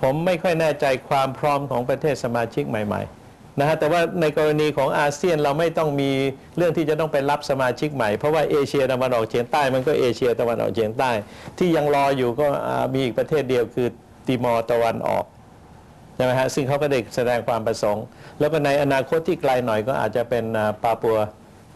ผมไม่ค่อยแน่ใจความพร้อมของประเทศสมาชิกใหม่ๆนะฮะแต่ว่าในกรณีของอาเซียนเราไม่ต้องมีเรื่องที่จะต้องไปรับสมาชิกใหม่ เพราะว่าเอเชียตะวันออกเฉียงใต้มันก็เอเชียตะวันออกเฉียงใต้ ที่ยังรออยู่ก็มีอีกประเทศเดียวคือติมอร์ตะวันออกใช่ไหมฮะซึ่งเขาก็ได้แสดงความประสงค์ แล้วก็ในอนาคตที่ไกลหน่อยก็อาจจะเป็นปาปัว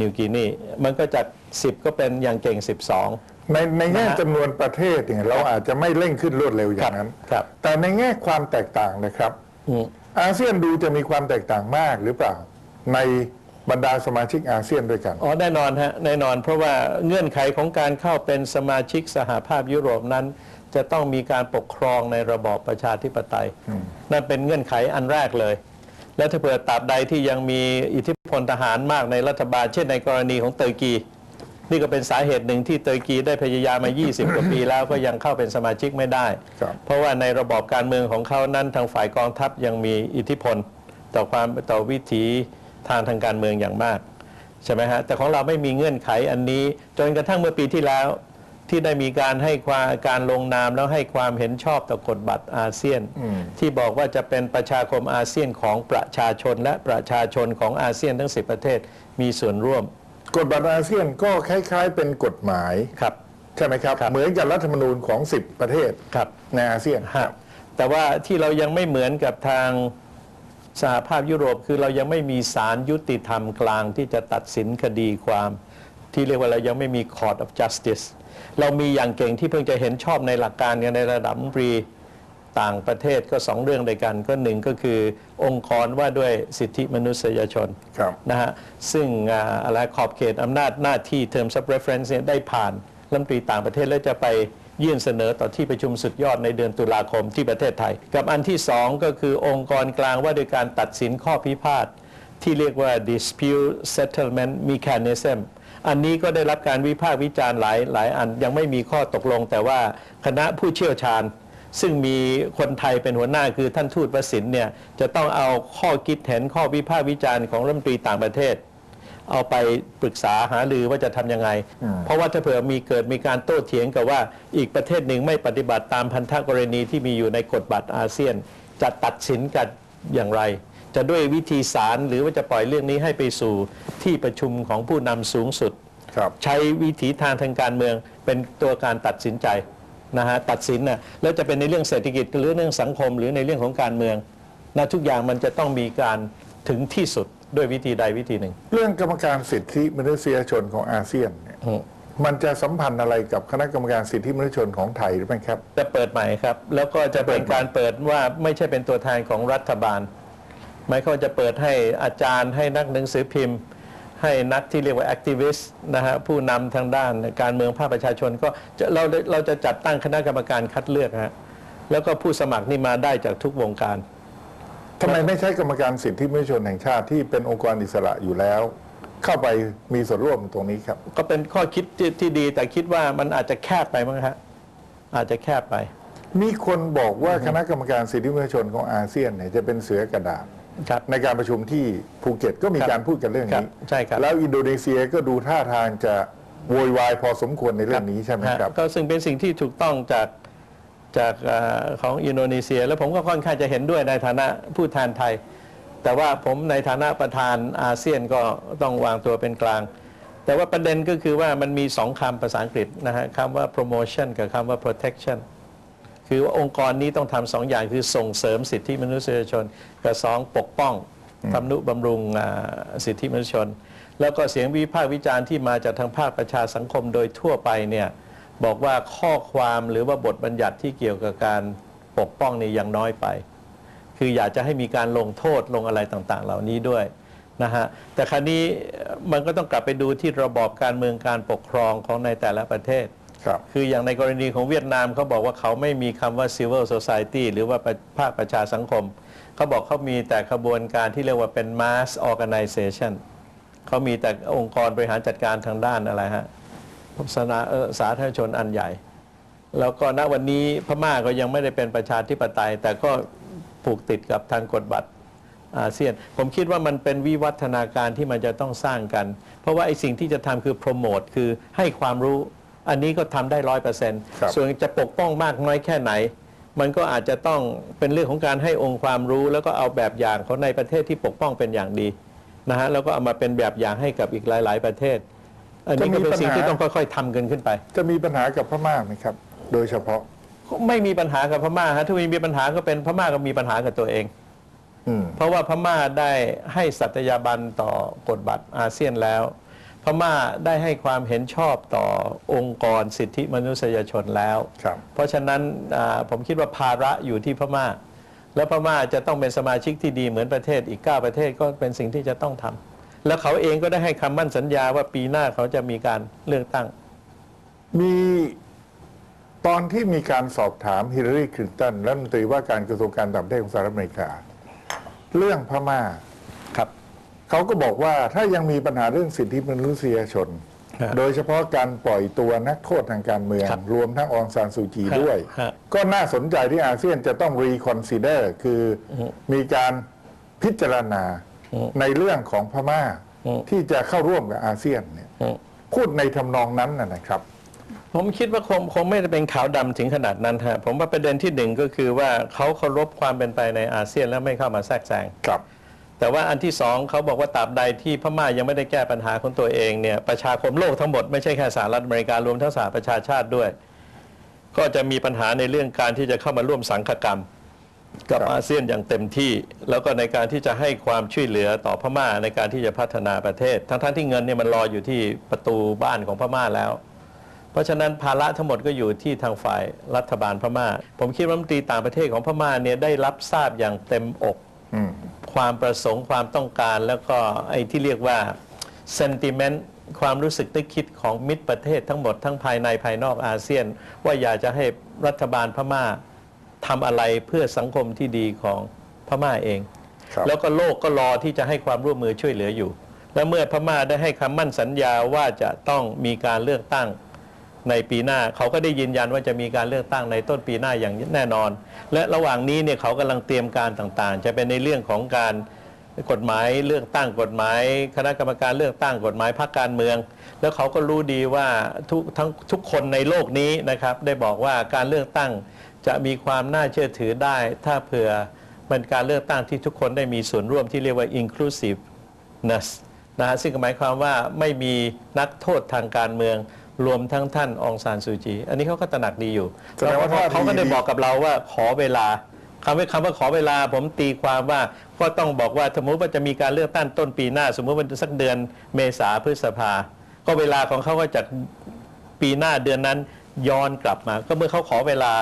นิวกินีมันก็จาก10 ก็เป็นอย่างเก่ง 12 ในในแง่นะฮะจำนวนประเทศเนี่ยเราอาจจะไม่เร่งขึ้นรวดเร็วอย่างนั้น ครับแต่ในแง่ความแตกต่างนะครับ อืมอาเซียนดูจะมีความแตกต่างมากหรือเปล่า ในบรรดาสมาชิกอาเซียนด้วยกัน อ๋อแน่นอนฮะแน่นอน เพราะว่าเงื่อนไขของการเข้าเป็นสมาชิกสหภาพยุโรปนั้น จะต้องมีการปกครองในระบอบประชาธิปไตย นั่นเป็นเงื่อนไขอันแรกเลย และถ้าเผื่อตราบใดที่ยังมีอิทธิพลทหารมากในรัฐบาล เช่นในกรณีของเตอร์กี นี่ก็เป็นสาเหตุหนึ่งที่เตอร์กีได้พยายามมา 20 กว่าปีแล้วก็ยังเข้าเป็นสมาชิกไม่ได้ครับเพราะว่าในระบอบการเมืองของเขานั้นทางฝ่ายกองทัพยังมีอิทธิพล ต่อความต่อวิถีทางทางการเมืองอย่างมากใช่ไหมฮะแต่ของเราไม่มีเงื่อนไขอันนี้ จนกระทั่งเมื่อปีที่แล้ว ที่ได้มีการให้ความการลงนามแล้วให้ความเห็นชอบต่อกฎบัตรอาเซียนอืมที่บอกว่าจะเป็นประชาคมอาเซียนของประชาชน และประชาชนของอาเซียนทั้ง 10 ประเทศมีส่วนร่วม กฎบัตรอาเซียนก็คล้าย ๆ เป็นกฎหมายครับ ใช่ไหมครับครับ เหมือนกับรัฐธรรมนูญของ 10 ประเทศครับ ในอาเซียน ฮะ แต่ว่าที่เรายังไม่เหมือนกับทางสหภาพยุโรปคือเรายังไม่มีศาลยุติธรรมกลางที่จะตัดสินคดีความ ที่เรียกว่าเรายังไม่มี Court of Justice เรามีอย่างเก่งที่เพิ่งจะเห็นชอบในหลักการกันในระดับรัฐมนตรี ต่างประเทศก็สองเรื่องด้วยกัน ก็หนึ่งก็คือองค์กรว่าด้วยสิทธิมนุษยชนครับนะฮะซึ่งอ่าอะไรขอบเขตอำนาจหน้าที่ terms of reference เนี่ยได้ผ่านรัฐมนตรีต่างประเทศแล้วจะไปยื่นเสนอต่อที่ประชุมสุดยอดในเดือนตุลาคมที่ประเทศไทย กับอันที่สองก็คือองค์กรกลางว่าด้วยการตัดสินข้อพิพาทที่เรียกว่า dispute settlement mechanism อันนี้ก็ได้รับการวิพากษ์วิจารณ์หลายหลายอันยังไม่มีข้อตกลง แต่ว่าคณะผู้เชี่ยวชาญ ซึ่งมีคนไทยเป็นหัวหน้าคือท่านทูตวสินทร์เนี่ยจะต้องเอาข้อคิดเห็นข้อวิพากษ์วิจารณ์ของรัฐมนตรีต่างประเทศ เอาไปปรึกษาหารือว่าจะทำยังไง เพราะว่าถ้าเผื่อมีเกิดมีการโต้เถียงกับว่าอีกประเทศหนึ่งไม่ปฏิบัติตามพันธกรณีที่มีอยู่ในกฎบัตรอาเซียน จะตัดสินกันอย่างไร จะด้วยวิธีสารหรือว่าจะปล่อยเรื่องนี้ให้ไปสู่ที่ประชุมของผู้นำสูงสุดครับใช้วิถีทางทางการเมืองเป็นตัวการตัดสินใจ นะฮะตัดสินนะแล้วจะเป็นในเรื่องเศรษฐกิจหรือเรื่องสังคม หรือในเรื่องของการเมืองนะทุกอย่างมันจะต้องมีการถึงที่สุดด้วยวิธีใดวิธีหนึ่ง เรื่องกรรมการสิทธิมนุษยชนของอาเซียนเนี่ยอืมมันจะสัมพันธ์อะไรกับคณะกรรมการสิทธิมนุษยชนของไทยหรือไม่ครับ จะเปิดใหม่ครับ แล้วก็จะเป็นการเปิดว่าไม่ใช่เป็นตัวแทนของรัฐบาลหมายความว่าจะเปิดให้อาจารย์ให้นักหนังสือพิมพ์ ให้นักที่เรียกว่าแอคทิวิสต์นะฮะผู้นำทางด้านการเมืองภาคประชาชน ก็จะเราเราจะจัดตั้งคณะกรรมการคัดเลือกฮะแล้วก็ผู้สมัครนี่มาได้จากทุกวงการทำไมไม่ใช้กรรมการสิทธิมนุษยชนแห่งชาติที่เป็นองค์กรอิสระอยู่แล้ว เข้าไปมีส่วนร่วมตรงนี้ครับ ก็เป็นข้อคิดที่ที่ดีแต่คิดว่ามันอาจจะแคบไปมั้งฮะอาจจะแคบไป มีคนบอกว่าคณะกรรมการสิทธิมนุษยชนของอาเซียนเนี่ยจะเป็นเสือกระดาษ ครับในการประชุมที่ภูเก็ตก็มีครับการพูดกันเรื่องครันี้บใช่ครับแล้วอินโดนีเซียก็ดูท่าทางจะโวยวายพอสมควรในเรื่องนี้ใช่ไหมครับฮะก็ซึ่งเป็นสิ่งที่ถูกต้องจากจากเออของอินโดนีเซีย แล้วผมก็ค่อนข้างจะเห็นด้วยในฐานะผู้แทนไทย แต่ว่าผมในฐานะประธานอาเซียนก็ต้องวางตัวเป็นกลาง แต่ว่าประเด็นก็คือว่ามันมีสองคำภาษาอังกฤษนะฮะคำว่า promotion กับคำว่า protection คือว่าองค์กรนี้ต้องทำสองอย่างคือส่งเสริมสิทธิมนุษยชน กับสองปกป้องทำนุบำรุงอ่าสิทธิมนุษยชน แล้วก็เสียงวิพากษ์วิจารณ์ที่มาจากทางภาคประชาสังคมโดยทั่วไปเนี่ยบอกว่าข้อความหรือว่าบทบัญญัติที่เกี่ยวกับการปกป้องนี่ยังน้อยไป คืออยากจะให้มีการลงโทษลงอะไรต่างๆ เหล่านี้ด้วยนะฮะแต่คราวนี้เอ่อมันก็ต้องกลับไปดูที่ระบอบการเมืองการปกครองของในแต่ละประเทศ ครับ คืออย่างในกรณีของเวียดนามเขาบอกว่าเขาไม่มีคำว่า civil society หรือว่าภาคประชาสังคม เขาบอกเขามีแต่ขบวนการที่เรียกว่าเป็น mass organization เขามีแต่องค์กรบริหารจัดการทางด้านอะไรฮะสาธารณเอ่อสาธารณชนอันใหญ่ แล้วก็ณวันนี้พม่าก็ยังไม่ได้เป็นประชาธิปไตย แต่ก็ผูกติดกับทางกฎบัตรอาเซียน ผมคิดว่ามันเป็นวิวัฒนาการที่มันจะต้องสร้างกัน เพราะว่าไอ้สิ่งที่จะทำคือโปรโมทคือให้ความรู้ อันนี้ก็ทำได้ร้อยเปอร์เซ็นต์ครับส่วนจะปกป้องมากน้อยแค่ไหน มันก็อาจจะต้องเป็นเรื่องของการให้องค์ความรู้ แล้วก็เอาแบบอย่างของในประเทศที่ปกป้องเป็นอย่างดีนะฮะแล้วก็เอามาเป็นแบบอย่างให้กับอีกหลาย ๆ ประเทศ อันนี้ก็เป็นสิ่งที่ต้องค่อยๆทำกันขึ้นไป จะมีปัญหากับพม่าไหมครับ โดยเฉพาะไม่มีปัญหากับพม่าฮะถ้ามีปัญหาก็เป็นพม่าก็มีปัญหากับตัวเองอืมเพราะว่าพม่าได้ให้สัตยาบันต่อกฎบัตรอาเซียนแล้ว พม่าได้ให้ความเห็นชอบต่อองค์กรสิทธิมนุษยชนแล้ว ครับ เพราะฉะนั้นอ่าผมคิดว่าภาระอยู่ที่พม่า แล้วพม่าจะต้องเป็นสมาชิกที่ดีเหมือนประเทศอีก 9 ประเทศก็เป็นสิ่งที่จะต้องทำแล้วเขาเองก็ได้ให้คำมั่นสัญญาว่าปีหน้าเขาจะมีการเลือกตั้ง มีตอนที่มีการสอบถามฮิลลารีคลินตันรัฐมนตรีว่าการกระทรวงการต่างประเทศของสหรัฐอเมริกา เรื่องพม่า ครับ เขาก็บอกว่าถ้ายังมีปัญหาเรื่องสิทธิมนุษยชนฮะโดยเฉพาะการปล่อยตัวนักโทษทางการเมืองครับรวมทั้งอองซานซูจีฮะด้วยฮะก็น่าสนใจที่อาเซียนจะต้องรีคอนซิเดอร์คืออมีการพิจารณาอืมในเรื่องของพม่าอืมที่จะเข้าร่วมกับอาเซียนเนี่ยอืมพูดในทำนองนั้นนะนะครับ ผมคิดว่าคงคงไม่ได้เป็นขาวดำถึงขนาดนั้นฮะผมว่าประเด็นที่หนึ่งก็คือว่าเขาเคารพความเป็นไปในอาเซียนแล้วไม่เข้ามาแทรกแซงครับ แต่ว่าอันที่สองเขาบอกว่าตราบใดที่พม่ายังไม่ได้แก้ปัญหาของตัวเองเนี่ยประชาคมโลกทั้งหมดไม่ใช่แค่สหรัฐอเมริการวมทั้งสหประชาชาติด้วย ก็จะมีปัญหาในเรื่องการที่จะเข้ามาร่วมสังฆกรรม กับอาเซียนอย่างเต็มที่ แล้วก็ในการที่จะให้ความช่วยเหลือต่อพม่าในการที่จะพัฒนาประเทศ ทั้งๆที่เงินเนี่ยมันรออยู่ที่ประตูบ้านของพม่าแล้ว เพราะฉะนั้นภาระทั้งหมดก็อยู่ที่ทางฝ่ายรัฐบาลพม่า ผมคิดว่ารัฐมนตรีต่างประเทศของพม่าเนี่ยได้รับทราบอย่างเต็มอก ความประสงค์ความต้องการ แล้วก็ไอ้ที่เรียกว่า sentiment ความรู้สึกนึกคิดของมิตรประเทศทั้งหมดทั้งภายในภายนอกอาเซียน ว่าอยากจะให้รัฐบาลพม่าทำอะไรเพื่อสังคมที่ดีของพม่าเองครับแล้วก็โลกก็รอที่จะให้ความร่วมมือช่วยเหลืออยู่ และเมื่อพม่าได้ให้คำมั่นสัญญาว่าจะต้องมีการเลือกตั้ง ในปีหน้าเขาก็ได้ยืนยันว่าจะมีการเลือกตั้งในต้นปีหน้าอย่างแน่นอน และระหว่างนี้เนี่ยเขากำลังเตรียมการต่างๆ จะเป็นในเรื่องของการกฎหมายเลือกตั้งกฎหมาย คณะกรรมการเลือกตั้งกฎหมายพรรคการเมือง แล้วเขาก็รู้ดีว่าทุกทั้งทุกคนในโลกนี้นะครับได้บอกว่าการเลือกตั้งจะมีความน่าเชื่อถือได้ ถ้าเผื่อมันการเลือกตั้งที่ทุกคนได้มีส่วนร่วมที่เรียกว่า inclusiveness นะฮะซึ่งหมายความว่าไม่มีนักโทษทางการเมือง รวมทั้งท่านองซานซูจี อันนี้เขาก็ตระหนักดีอยู่แสดงว่าแล้วท่าที เขาก็ได้บอกกับเราว่าขอเวลาคำว่าคำว่าขอเวลา ผมตีความว่าก็ต้องบอกว่าสมมติว่าจะมีการเลือกตั้งต้นปีหน้า สมมติว่าสักเดือนเมษาพฤษภา ก็เวลาของเขาก็จากปีหน้าเดือนนั้นย้อนกลับมา ก็เมื่อเขาขอเวลา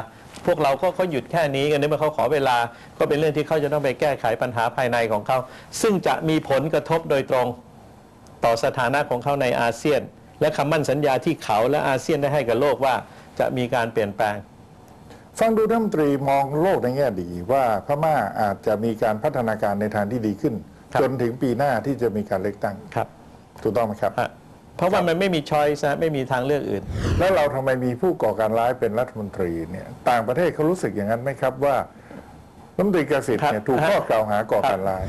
พวกเราก็เขาหยุดแค่นี้กันเมื่อเขาขอเวลา ก็เป็นเรื่องที่เขาจะต้องไปแก้ไขปัญหาภายในของเขาซึ่งจะมีผลกระทบโดยตรง ต่อสถานะของเขาในอาเซียน และคำมั่นสัญญาที่เขาและอาเซียนได้ให้กับโลกว่าจะมีการเปลี่ยนแปลง ฟังดูรัฐมนตรีมองโลกในแง่ดีว่าพม่าอาจจะมีการพัฒนาการในทางที่ดีขึ้นครับจนถึงปีหน้าที่จะมีการเลือกตั้งครับ ถูกต้องไหมครับฮะเพราะว่ามันไม่มีช้อยส์นะไม่มีทางเลือกอื่น แล้วเราทำไมมีผู้ก่อการร้ายเป็นรัฐมนตรีเนี่ยต่างประเทศเขารู้สึกอย่างนั้นไหมครับว่ารัฐมนตรีเกษตรเนี่ยครับถูกข้อกล่าวหาก่อการร้าย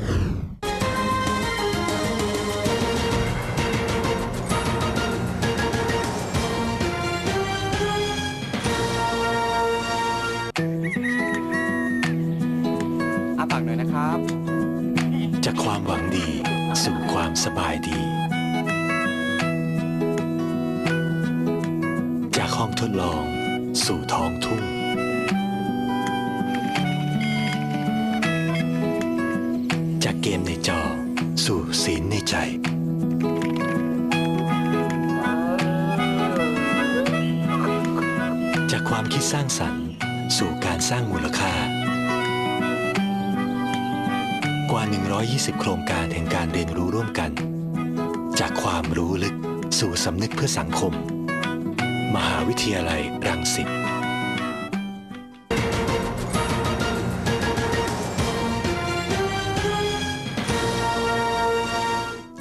ความสบายดี จากห้องทดลองสู่ท้องทุ่ง จากเกมในจอสู่ศีลในใจ จากความคิดสร้างสรรค์ สู่การสร้างมูลค่า กว่า 120 โครงการแห่งการเรียนรู้ร่วมกัน จากความรู้ลึกสู่สำนึกเพื่อสังคม มหาวิทยาลัยรังสิต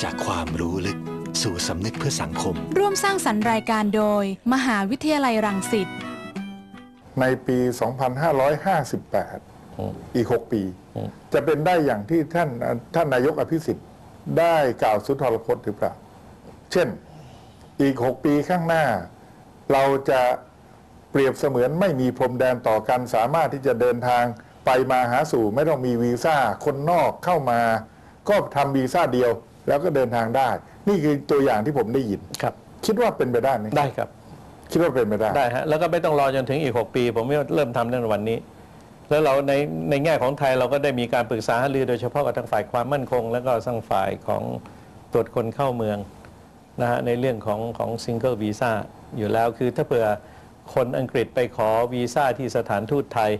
จากความรู้ลึกสู่สำนึกเพื่อสังคม ร่วมสร้างสรรค์รายการโดย มหาวิทยาลัยรังสิตในปี 2558 อีก 6 ปีอืมจะเป็นได้อย่างที่ท่านท่านนายกอภิสิทธิ์ได้กล่าวสุนทรพจน์หรือเปล่า เช่นอีก 6 ปีข้างหน้า เราจะเปรียบเสมือนไม่มีพรมแดนต่อกันสามารถที่จะเดินทางไปมาหาสู่ไม่ต้องมีวีซ่าคนนอกเข้ามา ก็ทำวีซ่าเดียวแล้วก็เดินทางได้ นี่คือตัวอย่างที่ผมได้ยินครับ คิดว่าเป็นไปได้ไหมได้ครับ คิดว่าเป็นไปได้ได้ฮะแล้วก็ไม่ต้องรอจนถึงอีก 6 ปี ผมว่าเริ่มทำตั้งแต่วันนี้ แล้วเราในในแง่ของไทยเราก็ได้มีการปรึกษาหารือโดยเฉพาะกับทางฝ่ายความมั่นคง แล้วก็ทางฝ่ายของตรวจคนเข้าเมืองนะฮะในเรื่องของของซิงเกิลวีซ่าอยู่แล้วคือถ้าเผื่อคนอังกฤษไปขอวีซ่าที่สถานทูตไทย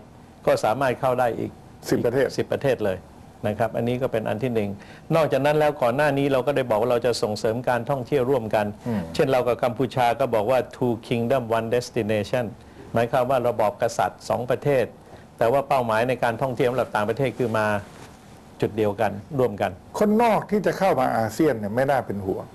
ก็สามารถเข้าได้อีก 10 ประเทศสิบประเทศเลยนะครับ อันนี้ก็เป็นอันที่หนึ่งนอกจากนั้นแล้วก่อนหน้านี้เราก็ได้บอกว่าเราจะส่งเสริมการท่องเที่ยวร่วมกัน เช่นเรากับกัมพูชาก็บอกว่า two kingdom one destination หมายความว่าระบอบกษัตริย์สองประเทศ แต่ว่าเป้าหมายในการท่องเที่ยวสำหรับต่างประเทศคือมาจุดเดียวกันร่วมกัน คนนอกที่จะเข้ามาอาเซียนเนี่ยไม่น่าเป็นห่วง